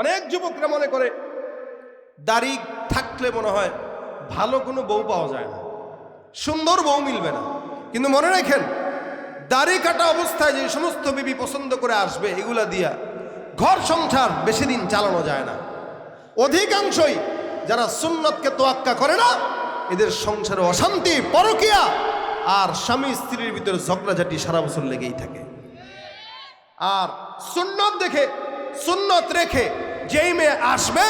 অনেক যুবকরা মনে করে, দাড়ি থাকলে মনে হয় ভালো কোনো বউ পাওয়া যায় না। সুন্দর বউ মিলবে না। কিন্তু মনে রাখেন, দাড়ি কাটা অবস্থায় যে সমস্ত বিবি পছন্দ করে আসবে, এগুলা দিয়া ঘর সংসার বেশি দিন চালানো যায় না। অধিকাংশই যারা সুন্নতকে তোয়াক্কা করে না, এদের সংসারে অশান্তি, পরকিয়া আর স্বামী স্ত্রীর ভিতরে ঝগড়াঝাটি সারা বছর লেগেই থাকে। আর সুন্নত দেখে, সুন্নত রেখে যেই মেয়ে আসবে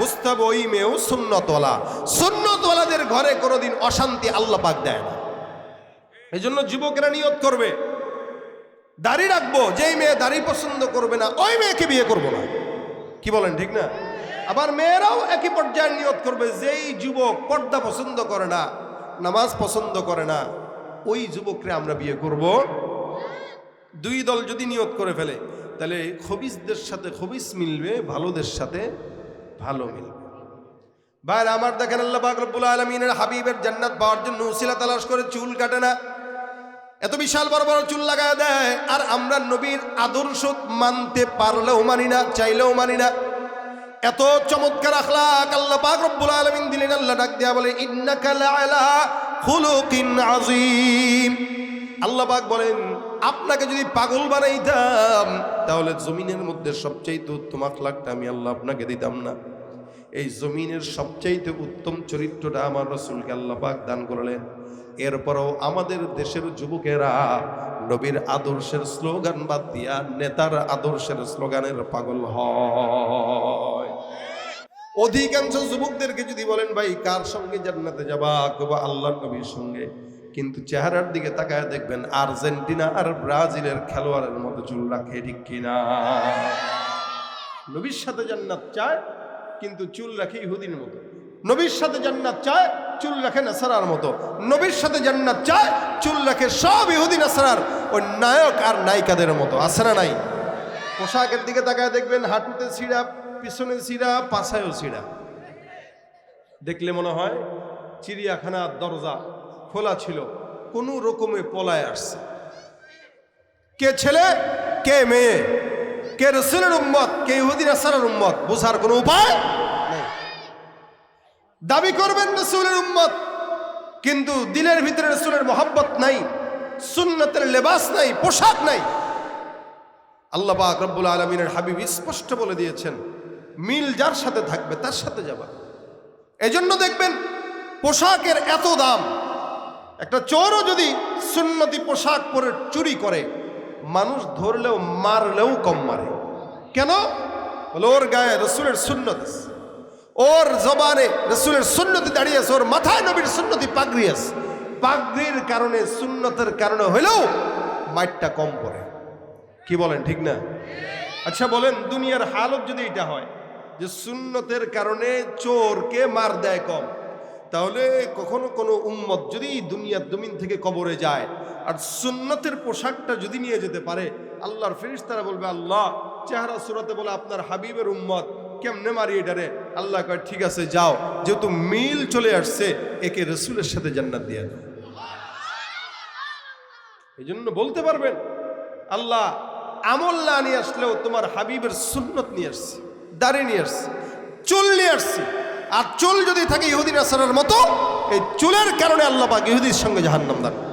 বুঝতে হবে ওই মেয়েও সুন্নতওয়ালা। সুন্নতওয়ালাদের ঘরে কোনোদিন অশান্তি আল্লাহ পাক দেয় না। এই জন্য যুবকেরা নিয়ত করবে, দাড়ি রাখব, যেই মেয়ে দাড়ি পছন্দ করবে না, ওই মেয়েকে বিয়ে করব না। কি বলেন, ঠিক না? আবার মেয়েরাও একই পর্যায়ে নিয়ত করবে, যেই যুবক পর্দা পছন্দ করে না, নামাজ পছন্দ করে না, ওই যুবকরে আমরা বিয়ে করব। দুই দল যদি নিয়ত করে ফেলে তাহলে খবিসদের সাথে খবিস মিলবে, ভালোদের সাথে ভালো মিলবে। ভাইরা আমার দেখেন আল্লাহ পাক রব্বুল আলমিনের হাবিবের জান্নাত পাওয়ার জন্য উসিলা তালাশ করে চুল কাটে না। এত বিশাল বড় বড় চুল লাগায় দেয়, আর আমরা নবীর আদর্শ মানতে পারলেও মানি না, চাইলেও মানি না। এত চমৎকার আখলাক আল্লাহ পাক রব্বুল দিলেন, আল্লাহ ডাক দিয়া বলে, ইন্নাকা লাআলা আল্লাহ পাক বলেন আপনাকে যদি পাগল বানাইতাম, তাহলে জমিনের মধ্যে সবচাইতে উত্তম আখলাকটা আমি আল্লাহ আপনাকে দিতাম না। এই জমিনের সবচাইতে উত্তম চরিত্রটা আমার রসুলকে আল্লাহ পাক দান করলেন। এরপরও আমাদের দেশের যুবকেরা নবীর আদর্শের স্লোগান বাদ দিয়া নেতার আদর্শের স্লোগানের পাগল হয়। অধিকাংশ যুবকদেরকে যদি বলেন, ভাই, কার সঙ্গে জান্নাতে যাবা? কেবা আল্লাহর নবীর সঙ্গে। কিন্তু চেহারার দিকে তাকায় দেখবেন আর্জেন্টিনা আর ব্রাজিলের খেলোয়াড়ের মতো চুল রাখে ঠিক কিনা? নবীর সাথে জান্নাত চায়, কিন্তু চুল রাখে ইহুদির মতো। নবীর সাথে জান্নাত চায়, চুল রাখে নাসারার মতো। নবীর সাথে জান্নাত চায়, চুল রাখে সব ইহুদি নাসারার। ওই নায়ক আর নায়িকাদের মতো না নাই? পোশাকের দিকে তাকায় দেখবেন হাঁটুতে ছিঁড়া পিছনে ছিঁড়া পাশায়ও ছিঁড়া দেখলে মনে হয়, চিড়িয়াখানার দরজা খোলা ছিল। কোনো রকমে পলায় আসছে। কে ছেলে, কে মেয়ে, কে রসুলের উম্মত, কে ইহুদিন আসারের উম্মত, বোঝার কোনো উপায় নেই। দাবি করবেন রসুলের উম্মত, কিন্তু দিলের ভিতরে রসুলের মোহাব্বত নাই, সুন্নতের লেবাস নাই, পোশাক নাই। আল্লাহ পাক রব্বুল আলমিনের হাবিব স্পষ্ট বলে দিয়েছেন, মিল যার সাথে থাকবে তার সাথে যাবা। এজন্য দেখবেন পোশাকের এত দাম একটা চোরও যদি সুন্নতি পোশাক পরে চুরি করে, মানুষ ধরলেও, মারলেও কম মারে। কেন? বলে, ওর গায়ে রসুলের সুন্নত ওর জবানে রসুলের সুন্নতি দাঁড়িয়ে আছে ওর মাথায় নবীর সুন্নতি পাগড়ি আছে। পাগড়ির কারণে, সুন্নতের কারণে হলেও মাইটটা কম পড়ে। কি বলেন, ঠিক না? আচ্ছা বলেন, দুনিয়ার হালত যদি এটা হয়, যে সুন্নতের কারণে চোরকে মার দেয় কম তাহলে কখনো কোনো উম্মত যদি দুনিয়ার জমিন থেকে কবরে যায়, আর সুন্নতের পোশাকটা যদি নিয়ে যেতে পারে, আল্লাহর ফেরিস তারা বলবে, আল্লাহ, চেহারা সুরাতে বলে আপনার হাবিবের উম্মত, কেমনে মারি এটারে আল্লাহ কয়, ঠিক আছে, যাও, যেহেতু মিল চলে আসছে, একে রসুলের সাথে জান্নাত দিয়ে দাও। এই জন্য বলতে পারবেন, আল্লাহ, আমল না নিয়ে আসলেও তোমার হাবিবের সুন্নত নিয়ে আসছে, দাড়ি নিয়ে আসছে, চুল নিয়ে আসছে আর চুল যদি থাকে ইহুদিন আসারের মতো, এই চুলের কারণে আল্লাহ পাক ইহুদির সঙ্গে জাহান্নাম দান